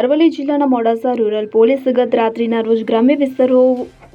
અરવલ્લી જિલ્લાના Modasa rural police ગત રાત્રિના રોજ ગ્રામ્ય વિસ્તારો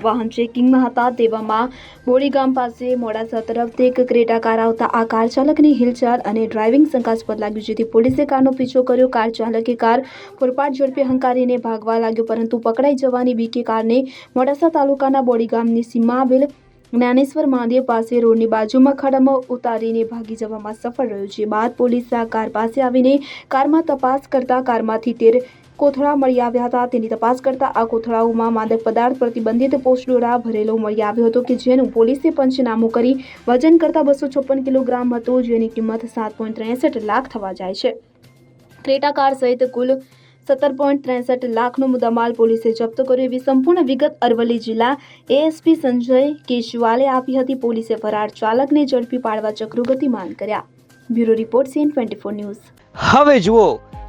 વાહન ચેકિંગમાં હતા. તેવામાં બોડી ગામ પાસે મોડાસા તરફથી એક ક્રેટા કાર આવતા આ કાર ચાલકની હિલચાલ અને ડ્રાઇવિંગ શંકાસ્પદ લાગ્યું, જેથી પોલીસે કારનો પીછો કર્યો. કાર ચાલકે કાર ફૂરપાટ ઝડપે હંકારીને ભાગવા લાગ્યો, પરંતુ પકડાઈ જવાની બીકે કારને મોડાસા તાલુકાના બોડી ગામની સીમા આવેલ જ્ઞાનેશ્વર મહાદેવ પાસે રોડની બાજુમાં ખાડામાં ઉતારીને ભાગી જવામાં સફળ રહ્યો છે બાદ પોલીસે આ કાર પાસે આવીને કારમાં તપાસ કરતા કારમાંથી તેર કોથળા મળી આવ્યા હતા. તેની તપાસ કરતા આ કોથળાઓમાં માદક પદાર્થ પ્રતિબંધિત પોસ્ટડોરા ભરેલો મળી આવ્યો હતો કે જેનું પોલીસે પંચનામું કરી વજન કરતા બસો છપ્પન કિલોગ્રામ હતું, જેની કિંમત સાત પોઈન્ટ ત્રેસઠ લાખ થવા જાય છે. ક્રેટા કાર સહિત કુલ સત્તર પોઈન્ટ ત્રેસઠ લાખનો મુદ્દામાલ પોલીસે જપ્ત કર્યો. એવી સંપૂર્ણ વિગત અરવલ્લી જિલ્લા એએસપી સંજય કેશવાલે આપી હતી. પોલીસે ફરાર ચાલકને ઝડપી પાડવા ચક્રો ગતિમાન કર્યા. Bureau report CN twenty news. હવે જુઓ